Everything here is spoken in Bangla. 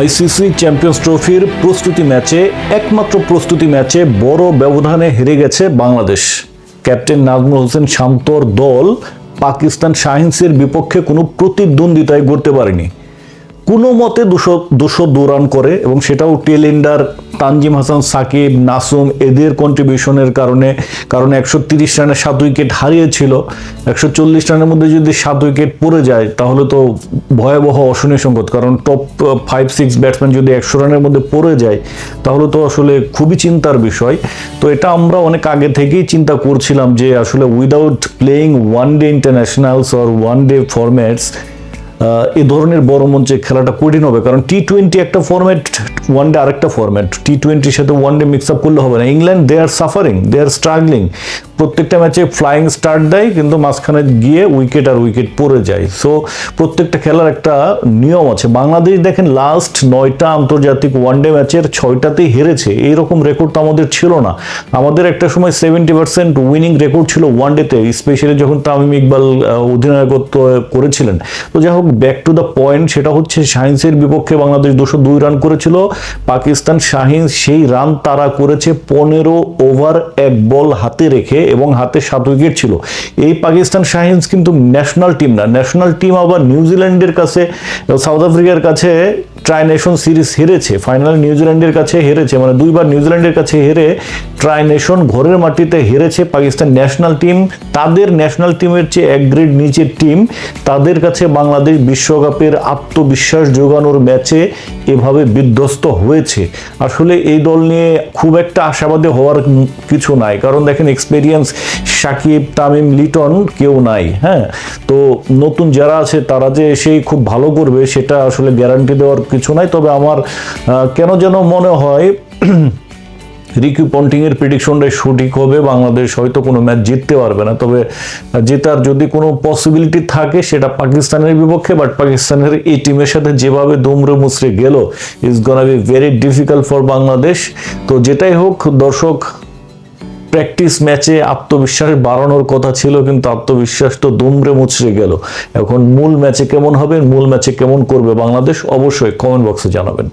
আইসিসি চ্যাম্পিয়ন্স ট্রফির প্রস্তুতি ম্যাচে, একমাত্র প্রস্তুতি ম্যাচে বড় ব্যবধানে হেরে গেছে বাংলাদেশ। ক্যাপ্টেন নাজমুল হোসেন শান্তর দল পাকিস্তান শাহিন্সের বিপক্ষে কোনো প্রতিদ্বন্দ্বিতায় গড়তে পারেনি। কোনো মতে দুশো দুশো দু রান করে এবং সেটাও টেল এন্ডার তানজিম হাসান, সাকিব, নাসুম, এদের কন্ট্রিবিউশনের কারণে, কারণ একশো তিরিশ রানে সাত উইকেট হারিয়েছিল। একশো চল্লিশ রানের মধ্যে যদি সাত উইকেট পড়ে যায়, তাহলে তো ভয়াবহ অশনীয় সংকট কারণ টপ ফাইভ সিক্স ব্যাটসম্যান যদি একশো রানের মধ্যে পড়ে যায়, তাহলে তো আসলে খুবই চিন্তার বিষয়। তো এটা আমরা অনেক আগে থেকেই চিন্তা করছিলাম যে আসলে without playing one day internationals or one day formats এই ধরনের বড় মঞ্চে খেলাটা কঠিন হবে, কারণ টি টোয়েন্টি একটা ফরম্যাট ওয়ান ডে আরেকটা ফরম্যাট টি টোয়েন্টির সাথে ওয়ান ডে মিক্স আপ করলে হবে না। England they are suffering they are struggling প্রত্যেকটা ম্যাচে ফ্লাইং স্টার্ট দেয়, কিন্তু মাঝখানে গিয়ে উইকেট আর উইকেট পড়ে যায়। সো প্রত্যেকটা খেলার একটা নিয়ম আছে। বাংলাদেশ দেখেন লাস্ট নয়টা আন্তর্জাতিক ওয়ান ডে ম্যাচের ছয়টাতেই হেরেছে। এইরকম রেকর্ড তো আমাদের ছিল না। আমাদের একটা সময় সেভেন্টি পার্সেন্ট উইনিং রেকর্ড ছিল ওয়ান ডেতে স্পেশালি যখন তামিম ইকবাল অধিনায়কত্ব করেছিলেন। তো যাই হোক ব্যাক টু দ্য পয়েন্ট সেটা হচ্ছে শাহিনসের বিপক্ষে বাংলাদেশ দুশো দুই রান করেছিল। পাকিস্তান শাহিন সেই রান তারা করেছে পনেরো ওভার এক বল হাতে রেখে এবং হাতে সাত উইকেট ছিল। এই পাকিস্তান শাহিনস কিন্তু ন্যাশনাল টিম না। ন্যাশনাল টিম আবার নিউজিল্যান্ডের কাছে সাউথ আফ্রিকার কাছে ট্রাই নেশন সিরিজ হেরেছে ফাইনাল নিউজিল্যান্ডের কাছে হেরেছে মানে দুইবার নিউজিল্যান্ডের কাছে হেরে ট্রাই নেশন ঘরের মাটিতে হেরেছে পাকিস্তান ন্যাশনাল টিম তাদের ন্যাশনাল টিমের চেয়ে এক গ্রেড নিচের টিম তাদের কাছে বাংলাদেশ বিশ্বকাপের আত্মবিশ্বাস যোগানোর ম্যাচে এভাবে বিধ্বস্ত হয়েছে। আসলে এই দল নিয়ে খুব একটা আশাবাদী হওয়ার কিছু নাই। কারণ দেখেন এক্সপেরিয়েন্স সাকিব, তামিম, লিটন কেউ নাই হ্যাঁ? তো নতুন যারা আছে তারা যে এসেই খুব ভালো করবে, সেটা আসলে গ্যারান্টি দেওয়ার কিছু নাই, তবে আমার কেন যেন মনে হয় রিকি পন্টিংয়ের প্রিডিকশনটাই সঠিক হবে, বাংলাদেশ হয়তো কোনো ম্যাচ জিততে পারবে না। তবে জেতার যদি কোনো পসিবিলিটি থাকে, সেটা পাকিস্তানের বিপক্ষে বাট পাকিস্তানের এই টিমের সাথে যেভাবে দুমড়ে মুচড়ে গেল is gonna be very difficult for Bangladesh. তো যেটাই হোক, দর্শক প্র্যাকটিস ম্যাচে আত্মবিশ্বাস বাড়ানোর কথা ছিল, কিন্তু আত্মবিশ্বাস তো দুমড়ে মুচড়ে গেল। এখন মূল ম্যাচে কেমন হবে, মূল ম্যাচে কেমন করবে বাংলাদেশ, অবশ্যই কমেন্ট বক্সে জানাবেন।